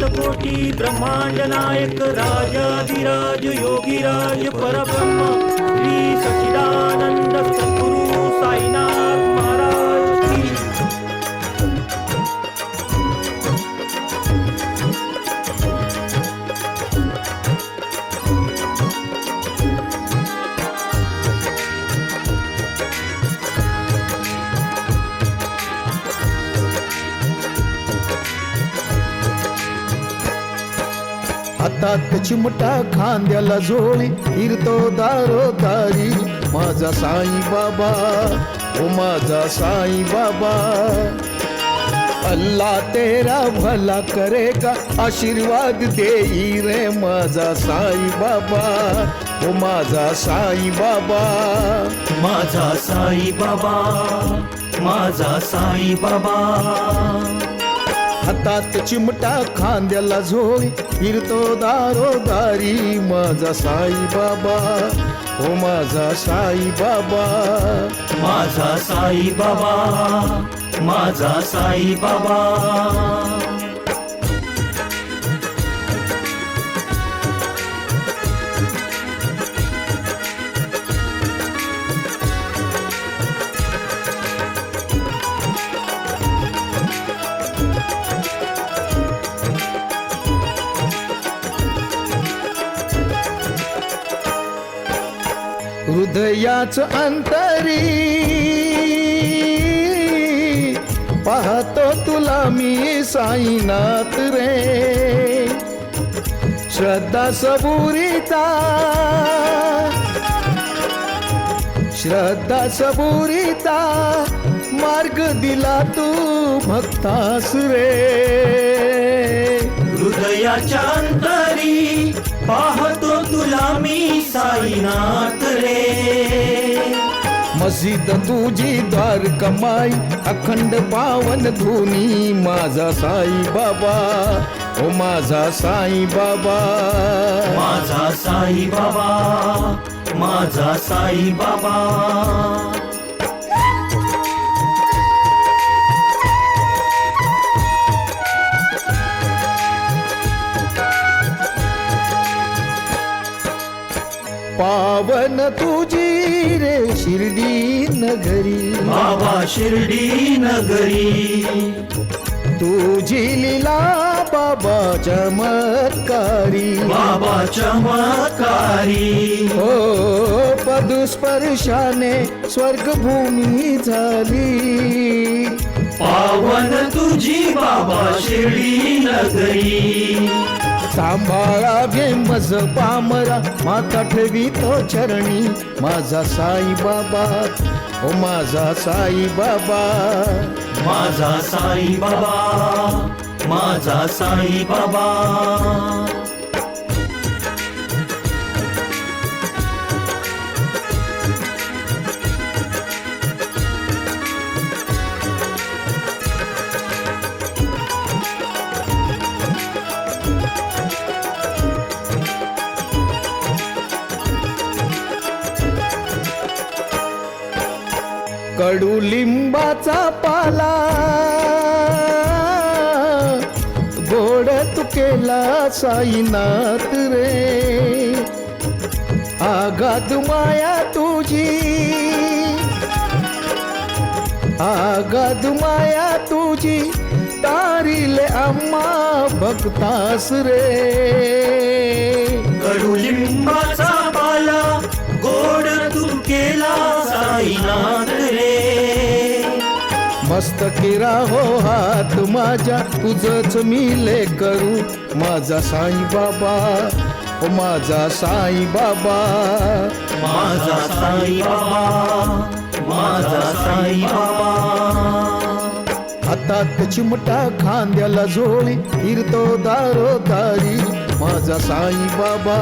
अनंतकोटी ब्रह्मांड नायक राजाधिराज योगीराज परब्रह्म श्री सच्चिदानंद सद्गुरु। हातात चिमटा खांद्याला झोळी फिरतो दारो दारी माझा साई बाबा ओ माझा साई बाबा अल्लाह तेरा भला करेगा आशीर्वाद देई रे माझा साई बाबा ओ माझा साई बाबा माझा साई बाबा माझा साई बाबा हातात चिमटा खांद्याला झोळी फिरतो दारो दारी. माझा साई बाबा हो माझा साई बाबा माझा साई बाबा माझा साई हृदयाच अंतरी पाहतो तुला मी साईनाथ रे. श्रद्धा सबुरीचा श्रद्धा सबुरीचा मार्ग दिला तू भक्तास रे. हृदयाच्या अंतरी पाह साईनाथ रे. मस्जिद तुझी द्वार कमाई अखंड पावन धुनी माझा साई बाबा. ओ माझा साई बाबा. माझा साई बाबा माझा साई बाबा. पावन तुझी रे शिर्डी नगरी. बाबा शिर्डी नगरी. तुझी लीला बाबा चमत्कारी. बाबा चमत्कारी. हो पदस्पर्शाने स्वर्गभूमी झाली. पावन तुझी बाबा शिर्डी नगरी. सांभाळा घे मज पामरा. माता ठेवी तो चरणी. माझा साई बाबा ओ हो, माझा साई बाबा माझा साई बाबा माझा साई कडुलिंबाचा पाला. गोड तू केला साईनाथ रे. आगात माया तुझी. आगात माया तुझी. तारीले अम्मा भक्तास रे. कडुलिंबाचा पाला गोड तू केला साईनाथ मस्त किरा हो हात माझ्या. तुझच मी ले करू. माझा साई बाबा ओ माझा साई बाबा माझा साई बाबा माझा साई बाबा हातात चिमटा खांद्याला झोळी फिरतो दारो दारी माझा साई बाबा